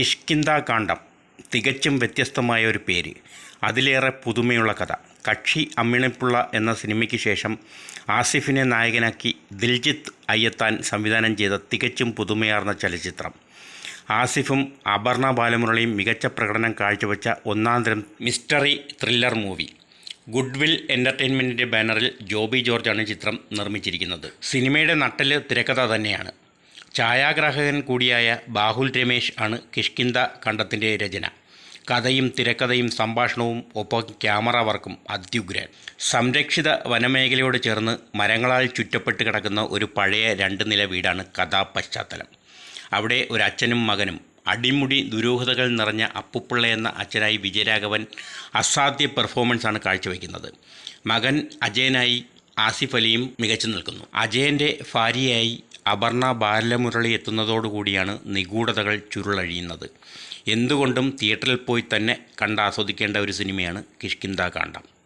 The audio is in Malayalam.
കിഷ്കിന്ദ കാണ്ഡം തികച്ചും വ്യത്യസ്തമായ ഒരു പേര്. അതിലേറെ പുതുമയുള്ള കഥ. കക്ഷി അമ്മിണിപ്പുള്ള എന്ന സിനിമയ്ക്ക് ശേഷം ആസിഫിനെ നായകനാക്കി ദിൽജിത്ത് അയ്യത്താൻ സംവിധാനം ചെയ്ത തികച്ചും പുതുമയാർന്ന ചലച്ചിത്രം. ആസിഫും അപർണ ബാലമുരളിയും മികച്ച പ്രകടനം കാഴ്ചവെച്ച ഒന്നാന്തരം മിസ്റ്ററി ത്രില്ലർ മൂവി. ഗുഡ്വിൽ എന്റർടൈൻമെന്റിന്റെ ബാനറിൽ ജോബി ജോർജാണ് ചിത്രം നിർമ്മിച്ചിരിക്കുന്നത്. സിനിമയുടെ നട്ടൽ തിരക്കഥ തന്നെയാണ്. ഛായാഗ്രാഹകൻ കൂടിയായ ബാഹുൽ രമേശ് ആണ് കിഷ്കിന്ദ കണ്ടത്തിന്റെ രചന. കഥയും തിരക്കഥയും സംഭാഷണവും ഒപ്പം ക്യാമറ വർക്കും അത്യുഗ്രൻ. സംരക്ഷിത വനമേഖലയോട് ചേർന്ന് മരങ്ങളാൽ ചുറ്റപ്പെട്ട് കിടക്കുന്ന ഒരു പഴയ രണ്ട് നില വീടാണ് കഥാപശ്ചാത്തലം. അവിടെ ഒരു അച്ഛനും മകനും. അടിമുടി ദുരൂഹതകൾ നിറഞ്ഞ അപ്പുപ്പിള്ള എന്ന അച്ഛനായി വിജയരാഘവൻ അസാധ്യ പെർഫോമൻസാണ് കാഴ്ചവെക്കുന്നത്. മകൻ അജയനായി ആസിഫ് അലിയും മികച്ചു നിൽക്കുന്നു. അജയന്റെ ഭാര്യയായി അപർണ ബാലമുരളി എത്തുന്നതോടുകൂടിയാണ് നിഗൂഢതകൾ ചുരുളഴിയുന്നത്. എന്തുകൊണ്ടും തിയേറ്ററിൽ പോയി തന്നെ കണ്ട് ആസ്വദിക്കേണ്ട ഒരു സിനിമയാണ് കിഷ്കിന്ദ കാണ്ഡം.